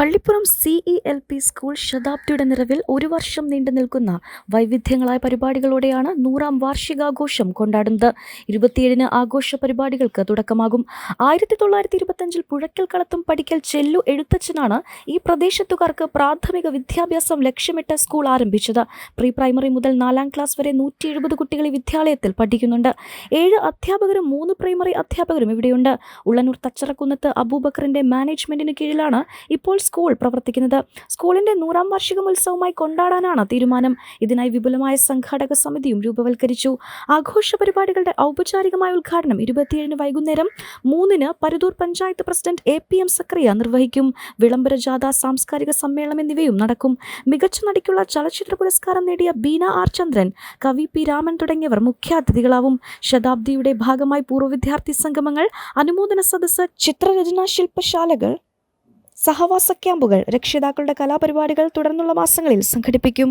Pallippuram C E L P school ശതാബ്ദിയുടെ നിറവിൽ ഒരു വർഷം നീണ്ടു നിൽക്കുന്ന വൈവിധ്യങ്ങളായ പരിപാടികളോടെയാണ് നൂറാം വാർഷികാഘോഷം കൊണ്ടാടുന്നത്. ഇരുപത്തിയേഴിന് ആഘോഷ പരിപാടികൾക്ക് തുടക്കമാകും. ആയിരത്തി തൊള്ളായിരത്തി ഇരുപത്തഞ്ചിൽ പുഴയ്ക്കൽ കളത്തും പഠിക്കൽ ചെല്ലു എഴുത്തച്ഛനാണ് ഈ പ്രദേശത്തുകാർക്ക് പ്രാഥമിക വിദ്യാഭ്യാസം ലക്ഷ്യമിട്ട സ്കൂൾ ആരംഭിച്ചത്. പ്രീ പ്രൈമറി മുതൽ നാലാം ക്ലാസ് വരെ നൂറ്റി എഴുപത് കുട്ടികൾ വിദ്യാലയത്തിൽ പഠിക്കുന്നുണ്ട്. ഏഴ് അധ്യാപകരും മൂന്ന് പ്രൈമറി അധ്യാപകരും ഇവിടെയുണ്ട്. ഉള്ളനൂർ തച്ചറക്കുന്നത്ത് അബൂബക്കറിന്റെ മാനേജ്മെന്റിന് കീഴിലാണ് ഇപ്പോൾ സ്കൂൾ പ്രവർത്തിക്കുന്നത്. സ്കൂളിന്റെ നൂറാം വാർഷികമോത്സവമായി കൊണ്ടാടാനാണ് തീരുമാനം. ഇതിനായി വിപുലമായ സംഘാടക സമിതിയും രൂപവൽക്കരിച്ചു. ആഘോഷ പരിപാടികളുടെ ഔപചാരികമായ ഉദ്ഘാടനം ഇരുപത്തിയേഴിന് വൈകുന്നേരം മൂന്നിന് Paruthur panchayat president A P M Zakariya നിർവഹിക്കും. വിളംബര ജാഥ സാംസ്കാരിക സമ്മേളനം എന്നിവയും നടക്കും. മികച്ച നടിക്കുള്ള ചലച്ചിത്ര പുരസ്കാരം നേടിയ ബീന ആർ ചന്ദ്രൻ കവി പി രാമൻ തുടങ്ങിയവർ മുഖ്യാതിഥികളാവും. ശതാബ്ദിയുടെ ഭാഗമായി പൂർവ വിദ്യാർത്ഥി സംഗമങ്ങൾ അനുമോദന സദസ്സ് ചിത്രരചനാ ശില്പശാലകൾ സഹവാസ ക്യാമ്പുകൾ രക്ഷിതാക്കളുടെ കലാപരിപാടികൾ തുടർന്നുള്ള മാസങ്ങളിൽ സംഘടിപ്പിക്കും.